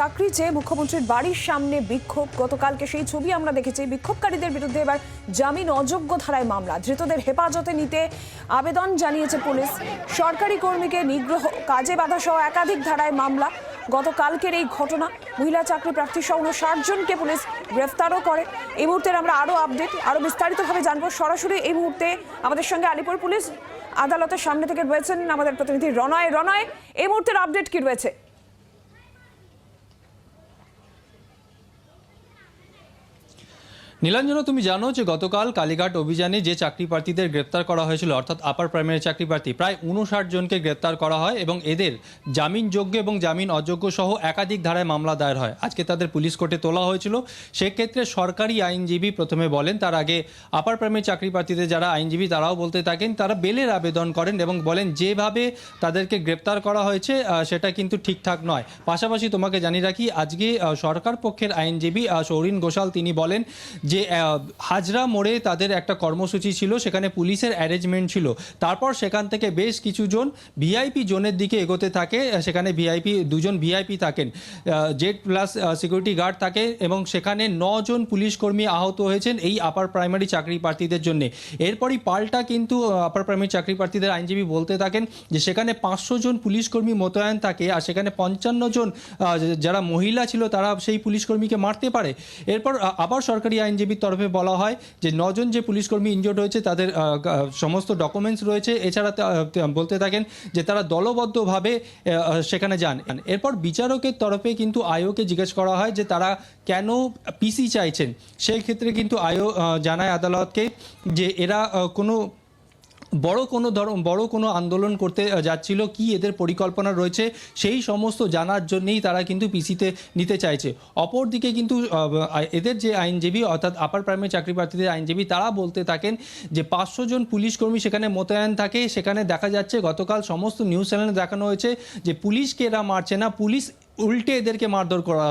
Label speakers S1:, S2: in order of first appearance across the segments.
S1: চাকরি চেয়ে মুখ্যমন্ত্রীর বাড়ির সামনে বিক্ষোভ, গতকালকে সেই ছবি আমরা দেখেছি। বিক্ষোভকারীদের বিরুদ্ধে এবার জামিন অযোগ্য ধারায় মামলা। ধৃতদের হেফাজতে নিতে আবেদন জানিয়েছে পুলিশ। সরকারি কর্মীকে নিগ্রহ, কাজে বাধা সহ একাধিক ধারায় মামলা। গতকালকের এই ঘটনা, মহিলা চাকরি প্রার্থী সহ ষাট জনকে পুলিশ গ্রেফতারও করে। এই মুহূর্তে আমরা আরও আপডেট, আরও বিস্তারিতভাবে জানব। সরাসরি এই মুহূর্তে আমাদের সঙ্গে আলিপুর পুলিশ আদালতের সামনে থেকে রয়েছেন আমাদের প্রতিনিধি রনয় রনয় এই মুহূর্তের আপডেট কি রয়েছে?
S2: নীলাঞ্জনা, তুমি জানো যে গতকাল কালীঘাট অভিযানে যে চাকরি প্রার্থীদের গ্রেপ্তার করা হয়েছিল, অর্থাৎ আপার প্রাইমারি চাকরি প্রার্থী, প্রায় উনষাট জনকে গ্রেপ্তার করা হয় এবং এদের জামিনযোগ্য এবং জামিন অযোগ্য সহ একাধিক ধারায় মামলা দায়ের হয়। আজকে তাদের পুলিশ কোর্টে তোলা হয়েছিল। সেক্ষেত্রে সরকারি আইনজীবী প্রথমে বলেন, তার আগে আপার প্রাইমারি চাকরি প্রার্থীদের যারা আইনজীবী, তারাও বলতে থাকেন, তারা বেলের আবেদন করেন এবং বলেন, যেভাবে তাদেরকে গ্রেপ্তার করা হয়েছে সেটা কিন্তু ঠিকঠাক নয়। পাশাপাশি তোমাকে জানিয়ে রাখি, আজকে সরকার পক্ষের আইনজীবী সৌরিন ঘোষাল, তিনি বলেন যে হাজরা মোড়ে তাদের একটা কর্মসূচি ছিল, সেখানে পুলিশের অ্যারেঞ্জমেন্ট ছিল। তারপর সেখান থেকে বেশ কিছু জন ভিআইপি জোনের দিকে এগোতে থাকে সেখানে ভিআইপি দুজন ভিআইপি থাকেন। জেড প্লাস সিকিউরিটি গার্ড থাকে এবং সেখানে নজন পুলিশ কর্মী আহত হয়েছেন এই আপার প্রাইমারি চাকরি প্রার্থীদের জন্য। এরপরই পাল্টা কিন্তু আপার প্রাইমারি চাকরি প্রার্থীদের আইনজীবী বলতে থাকেন যে, সেখানে পাঁচশো জন পুলিশ কর্মী মোতায়েন থাকে আর সেখানে পঞ্চান্ন জন যারা মহিলা ছিল, তারা সেই পুলিশ কর্মীকে মারতে পারে। এরপর আবার সরকারি আইনজীবীর তরফে বলা হয় যে নজন যে পুলিশকর্মী ইনজোর্ড হয়েছে, তাদের সমস্ত ডকুমেন্টস রয়েছে। এছাড়া বলতে থাকেন যে তারা দলবদ্ধভাবে সেখানে যান। এরপর বিচারকের তরফে কিন্তু আয়োকে জিজ্ঞেস করা হয় যে তারা কেন পিসি চাইছেন। সেই ক্ষেত্রে কিন্তু আয়ো জানায় আদালতকে যে এরা কোনো বড় কোনো ধর, বড় কোনো আন্দোলন করতে যাচ্ছিল, কি এদের পরিকল্পনা রয়েছে, সেই সমস্ত জানার জন্যই তারা কিন্তু পিসিতে নিতে চাইছে। অপরদিকে কিন্তু এদের যে আইনজীবী, অর্থাৎ আপার প্রাইমারি চাকরি প্রার্থীদের আইনজীবী, তারা বলতে থাকেন যে পাঁচশো জন পুলিশ কর্মী সেখানে মোতায়েন থাকে। সেখানে দেখা যাচ্ছে, গতকাল সমস্ত নিউজ চ্যানেলে দেখানো হয়েছে যে পুলিশকে এরা মারছে না। পুলিশ উল্টে এদেরকে মারধর করা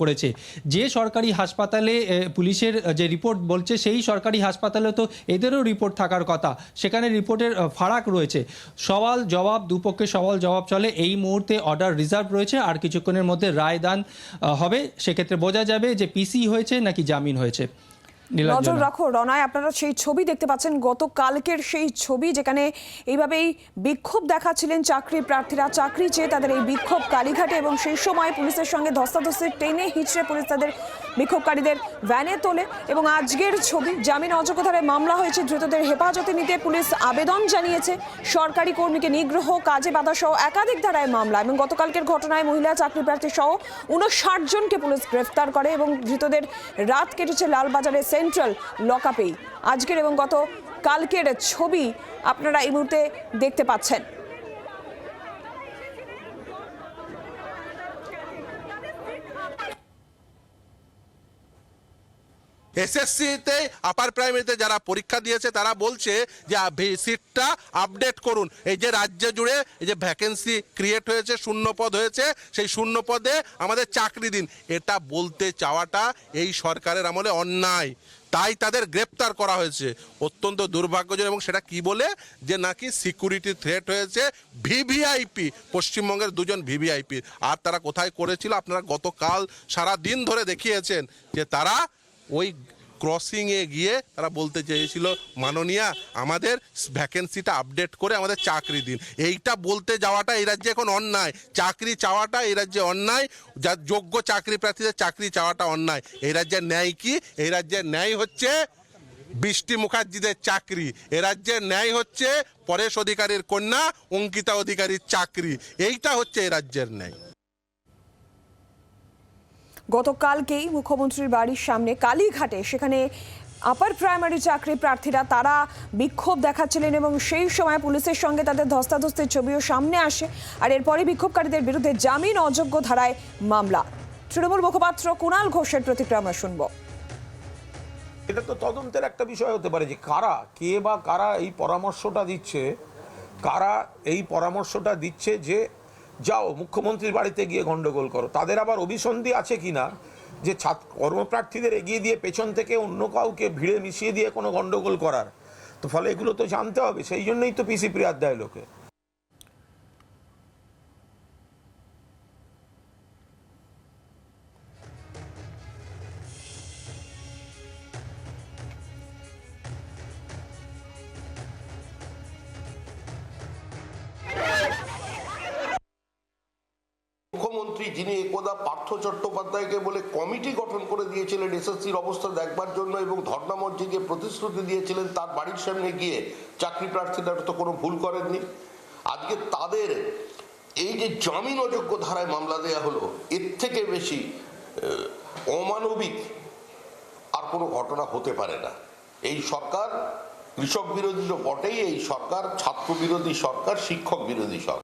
S2: করেছে। যে সরকারি হাসপাতালে পুলিশের যে রিপোর্ট বলছে, সেই সরকারি হাসপাতালে তো এদেরও রিপোর্ট থাকার কথা। সেখানে রিপোর্টের ফারাক রয়েছে। সওয়াল জবাব দুপক্ষে সওয়াল জবাব চলে। এই মুহূর্তে অর্ডার রিজার্ভ রয়েছে। আর কিছুক্ষণের মধ্যে রায় দান হবে। সেক্ষেত্রে বোঝা যাবে যে পিসি হয়েছে নাকি জামিন হয়েছে।
S1: নজর রাখো, রনায়, আপনারা সেই ছবি দেখতে পাচ্ছেন, গতকালকের সেই ছবি যেখানে এইভাবেই বিক্ষোভ দেখাচ্ছিলেন চাকরি প্রার্থীরা। চাকরি চেয়ে তাদের এই বিক্ষোভ কালীঘাটে এবং সেই সময় পুলিশের সঙ্গে ধস্তাধস্তি টেনে হিচড়ে পুলিশ তাদের বিক্ষোভকারীদের ভ্যানে তোলে এবং আজকের ছবি, জামিন অযোগ্য ধারায় মামলা হয়েছে ধৃতদের হেফাজতে নিতে পুলিশ আবেদন জানিয়েছে। সরকারি কর্মীকে নিগ্রহ, কাজে বাধা সহ একাধিক ধারায় মামলা এবং গতকালকের ঘটনায় মহিলা চাকরি প্রার্থী সহ উনষাট জনকে পুলিশ গ্রেফতার করে এবং ধৃতদের রাত কেটেছে লালবাজারে সেন্ট্রাল লকআপেই। আজকের এবং গত কালকের ছবি আপনারা এই মুহূর্তে দেখতে পাচ্ছেন।
S3: এসএসসিতে আপার প্রাইমারিতে যারা পরীক্ষা দিয়েছে, তারা বলছে যে সিটটা আপডেট করুন। এই যে রাজ্য জুড়ে, এই যে ভ্যাকেন্সি ক্রিয়েট হয়েছে, শূন্য পদ হয়েছে, সেই শূন্য পদে আমাদের চাকরি দিন। এটা বলতে চাওয়াটা এই সরকারের আমলে অন্যায়। তাই তাদের গ্রেপ্তার করা হয়েছে। অত্যন্ত দুর্ভাগ্যজনক, এবং সেটা কি বলে? যে নাকি সিকিউরিটি থ্রেট হয়েছে ভিভিআইপি পশ্চিমবঙ্গের দুজন ভিভিআইপি আর তারা কোথায় করেছিল? আপনারা গতকাল সারা দিন ধরে দেখিয়েছেন যে তারা ওই ক্রসিংয়ে গিয়ে তারা বলতে চেয়েছিল, মাননীয়া, আমাদের ভ্যাকেন্সিটা আপডেট করে আমাদের চাকরি দিন। এইটা বলতে যাওয়াটা এই রাজ্যে এখন অন্যায়। চাকরি চাওয়াটা এই রাজ্যে অন্যায়। যার যোগ্য চাকরি প্রার্থীদের চাকরি চাওয়াটা অন্যায়। এই রাজ্যের ন্যায় কি? এই রাজ্যের ন্যায় হচ্ছে বৃষ্টি মুখার্জিদের চাকরি। এ রাজ্যের ন্যায় হচ্ছে পরেশ অধিকারীর কন্যা, অঙ্কিতা অধিকারীর চাকরি। এইটা হচ্ছে এই রাজ্যের ন্যায়।
S1: গতকালকেই মুখ্যমন্ত্রীর বাড়ির সামনে কালীঘাটে, সেখানে আপার প্রাইমারি চাকরি প্রার্থীরা তারা বিক্ষোভ দেখাচ্ছিলেন এবং সেই সময় পুলিশের সঙ্গে তাদের ধস্তাধস্তির ছবিও সামনে আসে। আর এরপরে বিক্ষোভকারীদের বিরুদ্ধে জামিন অযোগ্য ধারায় মামলা। তৃণমূল মুখপাত্র কুণাল ঘোষের প্রতিক্রিয়া শুনব।
S4: এটা তো তদন্তের একটা বিষয় হতে পারে যে কারা, কে বা কারা এই পরামর্শটা দিচ্ছে, কারা এই পরামর্শটা দিচ্ছে যে যাও, মুখ্যমন্ত্রীর বাড়িতে গিয়ে গণ্ডগোল করো। তাদের আবার অভিসন্ধি আছে কিনা? যে ছাত্র কর্মপ্রার্থীদের এগিয়ে দিয়ে পেছন থেকে অন্য কাউকে ভিড়ে মিশিয়ে দিয়ে কোনো গণ্ডগোল করার। তো ফলে এগুলো তো জানতে হবে, সেই জন্যই তো পিসি প্রিয়াধ্যায় লোকে।
S5: মুখ্যমন্ত্রী যিনি একদা পার্থ চট্টোপাধ্যায়কে বলে কমিটি গঠন করে দিয়েছিলেন, এসএসসির অবস্থা দেখবার জন্য এবং ধর্ণা মঞ্চে প্রতিশ্রুতি দিয়েছিলেন, তার বাড়ির সামনে গিয়ে চাকরি প্রার্থীরা তো কোনো ভুল করেননি। আজকে তাদের এই যে জামিন অযোগ্য ধারায় মামলা দেয়া হলো, এর থেকে বেশি অমানবিক আর কোনো ঘটনা হতে পারে না। এই সরকার কৃষক বিরোধী তো বটেই, এই সরকার ছাত্র বিরোধী সরকার, শিক্ষক বিরোধী সরকার।